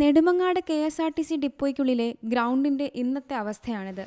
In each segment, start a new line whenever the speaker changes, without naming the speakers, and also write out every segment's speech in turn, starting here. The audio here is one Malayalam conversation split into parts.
Nedumangad K S R T C ഡിപ്പോയ്ക്കുള്ളിലെ ഗ്രൗണ്ടിന്റെ ഇന്നത്തെ അവസ്ഥയാണിത്.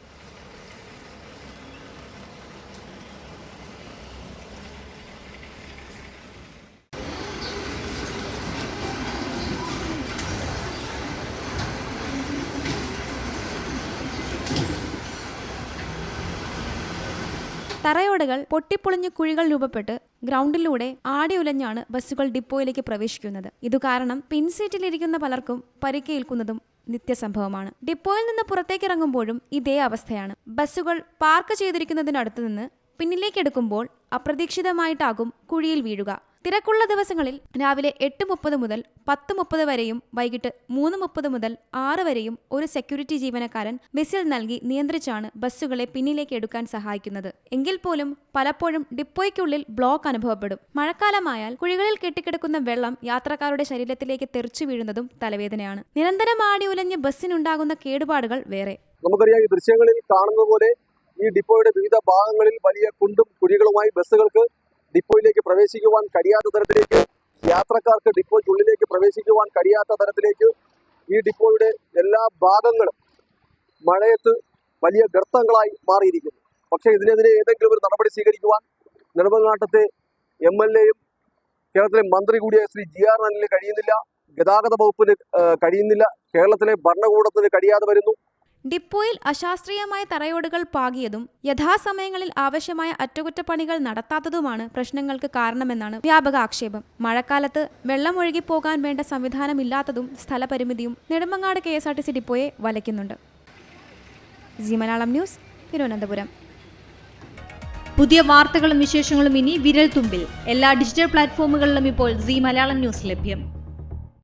തറയോടുകൾ പൊട്ടിപ്പൊളിഞ്ഞ് കുഴികൾ രൂപപ്പെട്ട് ഗ്രൗണ്ടിലൂടെ ആടി ഉലഞ്ഞാണ് ബസ്സുകൾ ഡിപ്പോയിലേക്ക് പ്രവേശിക്കുന്നത്. ഇതു കാരണം പിൻസീറ്റിലിരിക്കുന്ന പലർക്കും പരിക്കേൽക്കുന്നതും നിത്യസംഭവമാണ്. ഡിപ്പോയിൽ നിന്ന് പുറത്തേക്കിറങ്ങുമ്പോഴും ഇതേ അവസ്ഥയാണ്. ബസ്സുകൾ പാർക്ക് ചെയ്തിരിക്കുന്നതിനടുത്ത് നിന്ന് പിന്നിലേക്ക് എടുക്കുമ്പോൾ അപ്രതീക്ഷിതമായിട്ടാകും കുഴിയിൽ വീഴുക. തിരക്കുള്ള ദിവസങ്ങളിൽ രാവിലെ എട്ട് മുപ്പത് മുതൽ പത്ത് മുപ്പത് വരെയും വൈകിട്ട് മൂന്ന് മുപ്പത് മുതൽ ആറ് വരെയും ഒരു സെക്യൂരിറ്റി ജീവനക്കാരൻ ബസ്സിൽ നൽകി നിയന്ത്രിച്ചാണ് ബസ്സുകളെ പിന്നിലേക്ക് എടുക്കാൻ സഹായിക്കുന്നത്. എങ്കിൽ പോലും പലപ്പോഴും ഡിപ്പോയ്ക്കുള്ളിൽ ബ്ലോക്ക് അനുഭവപ്പെടും. മഴക്കാലമായാൽ കുഴികളിൽ കെട്ടിക്കിടക്കുന്ന വെള്ളം യാത്രക്കാരുടെ ശരീരത്തിലേക്ക് തെറിച്ചു വീഴുന്നതും തലവേദനയാണ്. നിരന്തരം ആടി ഉലഞ്ഞ് ബസ്സിനുണ്ടാകുന്ന കേടുപാടുകൾ വേറെ.
നമുക്കറിയാം ഈ ദൃശ്യങ്ങളിൽ കാണുന്ന പോലെ ഈ ഡിപ്പോയുടെ വിവിധ ഭാഗങ്ങളിൽ വലിയ കുണ്ടും കുഴികളുമായി ബസ്സുകൾക്ക് ഡിപ്പോയിലേക്ക് പ്രവേശിക്കുവാൻ കഴിയാത്ത തരത്തിലേക്ക് യാത്രക്കാർക്ക് ഡിപ്പോയ്ക്കുള്ളിലേക്ക് പ്രവേശിക്കുവാൻ കഴിയാത്ത തരത്തിലേക്ക് ഈ ഡിപ്പോയുടെ എല്ലാ ഭാഗങ്ങളും മഴയത്ത് വലിയ ഗർത്തങ്ങളായി മാറിയിരിക്കുന്നു. പക്ഷേ ഇതിനെതിരെ ഏതെങ്കിലും ഒരു നടപടി സ്വീകരിക്കുവാൻ നെടുമങ്ങാട്ടത്തെ എം എൽ എയും കേരളത്തിലെ മന്ത്രി കൂടിയായ ശ്രീ ജി ആർ അനിലിന് കഴിയുന്നില്ല. ഗതാഗത വകുപ്പിന് കഴിയുന്നില്ല. കേരളത്തിലെ ഭരണകൂടത്തിന് കഴിയാതെ വരുന്നു.
ഡിപ്പോയിൽ അശാസ്ത്രീയമായ തറയോടുകൾ പാകിയതും യഥാസമയങ്ങളിൽ ആവശ്യമായ അറ്റകുറ്റപ്പണികൾ നടത്താത്തതുമാണ് പ്രശ്നങ്ങൾക്ക് കാരണമെന്നാണ് വ്യാപക ആക്ഷേപം. മഴക്കാലത്ത് വെള്ളം ഒഴുകിപ്പോകാൻ വേണ്ട സംവിധാനമില്ലാത്തതും സ്ഥലപരിമിതിയും Nedumangad K S R T C ഡിപ്പോയെ വലയ്ക്കുന്നുണ്ട്. മലയാളം ന്യൂസ് തിരുവനന്തപുരം.
പുതിയ വാർത്തകളും വിശേഷങ്ങളും ഇനി വിരൽ തുമ്പിൽ എല്ലാ ഡിജിറ്റൽ പ്ലാറ്റ്ഫോമുകളിലും ഇപ്പോൾ സി മലയാളം ന്യൂസ് ലഭ്യം.